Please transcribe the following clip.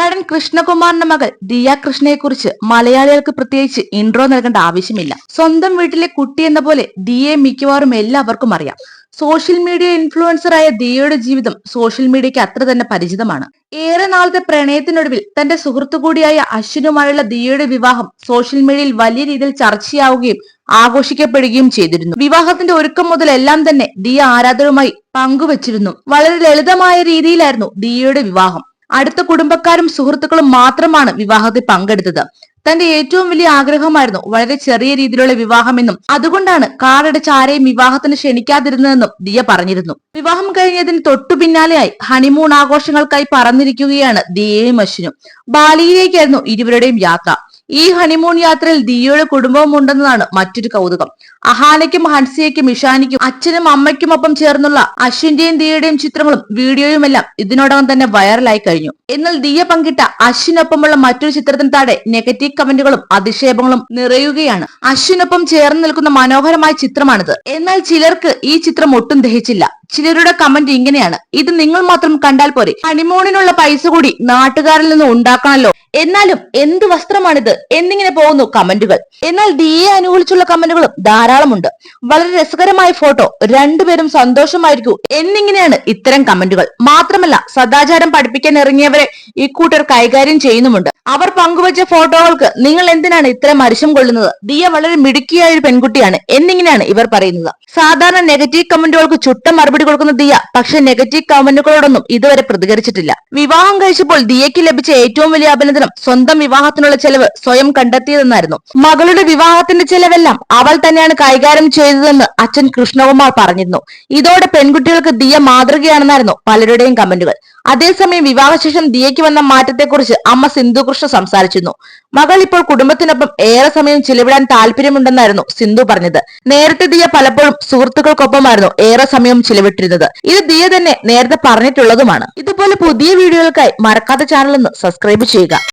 നടൻ കൃഷ്ണകുമാറിന്റെ മകൾ ദിയ കൃഷ്ണയെ കുറിച്ച് മലയാളികൾക്ക് പ്രത്യേകിച്ച് ഇൻട്രോ നൽകേണ്ട ആവശ്യമില്ല. സ്വന്തം വീട്ടിലെ കുട്ടി എന്ന പോലെ ദിയെ മിക്കവാറും എല്ലാവർക്കും അറിയാം. സോഷ്യൽ മീഡിയ ഇൻഫ്ലുവൻസറായ ദിയയുടെ ജീവിതം സോഷ്യൽ മീഡിയയ്ക്ക് അത്ര തന്നെ പരിചിതമാണ്. ഏറെ നാളത്തെ പ്രണയത്തിനൊടുവിൽ തന്റെ സുഹൃത്തു കൂടിയായ അശ്വിനുമായുള്ള ദിയയുടെ വിവാഹം സോഷ്യൽ മീഡിയയിൽ വലിയ രീതിയിൽ ചർച്ചയാവുകയും ആഘോഷിക്കപ്പെടുകയും ചെയ്തിരുന്നു. വിവാഹത്തിന്റെ ഒരുക്കം മുതൽ എല്ലാം തന്നെ ദിയ ആരാധകരുമായി പങ്കുവച്ചിരുന്നു. വളരെ ലളിതമായ രീതിയിലായിരുന്നു ദിയയുടെ വിവാഹം. അടുത്ത കുടുംബക്കാരും സുഹൃത്തുക്കളും മാത്രമാണ് വിവാഹത്തിൽ പങ്കെടുത്തത്. തന്റെ ഏറ്റവും വലിയ ആഗ്രഹമായിരുന്നു വളരെ ചെറിയ രീതിയിലുള്ള വിവാഹമെന്നും അതുകൊണ്ടാണ് കാറടിച്ച് ആരെയും വിവാഹത്തിന് ക്ഷണിക്കാതിരുന്നതെന്നും ദിയ പറഞ്ഞിരുന്നു. വിവാഹം കഴിഞ്ഞതിന് തൊട്ടു പിന്നാലെയായി ഹണിമൂൺ ആഘോഷങ്ങൾക്കായി പറന്നിരിക്കുകയാണ് ദിയയും അശ്വിനും. ബാലിയിലേക്കായിരുന്നു ഇരുവരുടെയും യാത്ര. ഈ ഹണിമൂൺ യാത്രയിൽ ദിയയുടെ കുടുംബവും ഉണ്ടെന്നതാണ് മറ്റൊരു കൗതുകം. അഹാനയ്ക്കും ഹൻസിയയ്ക്കും ഇഷാനിക്കും അച്ഛനും അമ്മയ്ക്കും ഒപ്പം ചേർന്നുള്ള അശ്വിന്റെയും ദിയയുടെയും ചിത്രങ്ങളും വീഡിയോയുമെല്ലാം ഇതിനോടകം തന്നെ വൈറലായി കഴിഞ്ഞു. എന്നാൽ ദിയ പങ്കിട്ട അശ്വിനൊപ്പമുള്ള മറ്റൊരു ചിത്രത്തിന് താഴെ നെഗറ്റീവ് കമന്റുകളും അധിക്ഷേപങ്ങളും നിറയുകയാണ്. അശ്വിനൊപ്പം ചേർന്ന് നിൽക്കുന്ന മനോഹരമായ ചിത്രമാണിത്. എന്നാൽ ചിലർക്ക് ഈ ചിത്രം ഒട്ടും ദഹിച്ചില്ല. ചിലരുടെ കമന്റ് ഇങ്ങനെയാണ്. ഇത് നിങ്ങൾ മാത്രം കണ്ടാൽ പോരെ. ഹണിമൂണിനുള്ള പൈസ കൂടി നാട്ടുകാരിൽ നിന്ന് ഉണ്ടാക്കണല്ലോ. എന്നാലും എന്ത് വസ്ത്രമാണിത്? എന്നിങ്ങനെ പോകുന്നു കമന്റുകൾ. എന്നാൽ ദിയെ അനുകൂലിച്ചുള്ള കമന്റുകളും ധാരാളമുണ്ട്. വളരെ രസകരമായ ഫോട്ടോ. രണ്ടുപേരും സന്തോഷമായിരിക്കൂ. എന്നിങ്ങനെയാണ് ഇത്തരം കമന്റുകൾ. മാത്രമല്ല സദാചാരം പഠിപ്പിക്കാൻ ഇറങ്ങിയവരെ ഇക്കൂട്ടർ കൈകാര്യം ചെയ്യുന്നുമുണ്ട്. അവർ പങ്കുവച്ച ഫോട്ടോകൾക്ക് നിങ്ങൾ എന്തിനാണ് ഇത്തരം മരിശം കൊള്ളുന്നത്? ദിയ വളരെ മിടുക്കിയായ ഒരു പെൺകുട്ടിയാണ്. എന്നിങ്ങനെയാണ് ഇവർ പറയുന്നത്. സാധാരണ നെഗറ്റീവ് കമന്റുകൾക്ക് ചുട്ട മറുപടി കൊടുക്കുന്ന ദിയ. പക്ഷെ നെഗറ്റീവ് കമന്റുകളോടൊന്നും ഇതുവരെ പ്രതികരിച്ചിട്ടില്ല. വിവാഹം കഴിച്ചപ്പോൾ ദിയയ്ക്ക് ലഭിച്ച ഏറ്റവും വലിയ അഭിനന്ദനം സ്വന്തം വിവാഹത്തിനുള്ള ചെലവ് സ്വയം കണ്ടെത്തിയതെന്നായിരുന്നു. മകളുടെ വിവാഹത്തിന്റെ ചെലവെല്ലാം അവൾ തന്നെയാണ് കൈകാര്യം ചെയ്തതെന്ന് അച്ഛൻ കൃഷ്ണകുമാർ പറഞ്ഞിരുന്നു. ഇതോടെ പെൺകുട്ടികൾക്ക് ദിയ മാതൃകയാണെന്നായിരുന്നു പലരുടെയും കമന്റുകൾ. അതേസമയം വിവാഹശേഷം ദിയയ്ക്ക് വന്ന മാറ്റത്തെക്കുറിച്ച് അമ്മ സിന്ധു കൃഷ്ണ സംസാരിച്ചിരുന്നു. മകൾ ഇപ്പോൾ കുടുംബത്തിനൊപ്പം ഏറെ സമയം ചിലവിടാൻ താല്പര്യമുണ്ടെന്നായിരുന്നു സിന്ധു പറഞ്ഞത്. നേരത്തെ ദിയ പലപ്പോഴും സുഹൃത്തുക്കൾക്കൊപ്പമായിരുന്നു ഏറെ സമയം ചിലവിട്ടിരുന്നത് ഇത് ദിയ തന്നെ നേരത്തെ പറഞ്ഞിട്ടുള്ളതുമാണ്. ഇതുപോലെ പുതിയ വീഡിയോകൾക്കായി മറക്കാത്ത ചാനൽ ഒന്ന് സബ്സ്ക്രൈബ് ചെയ്യുക.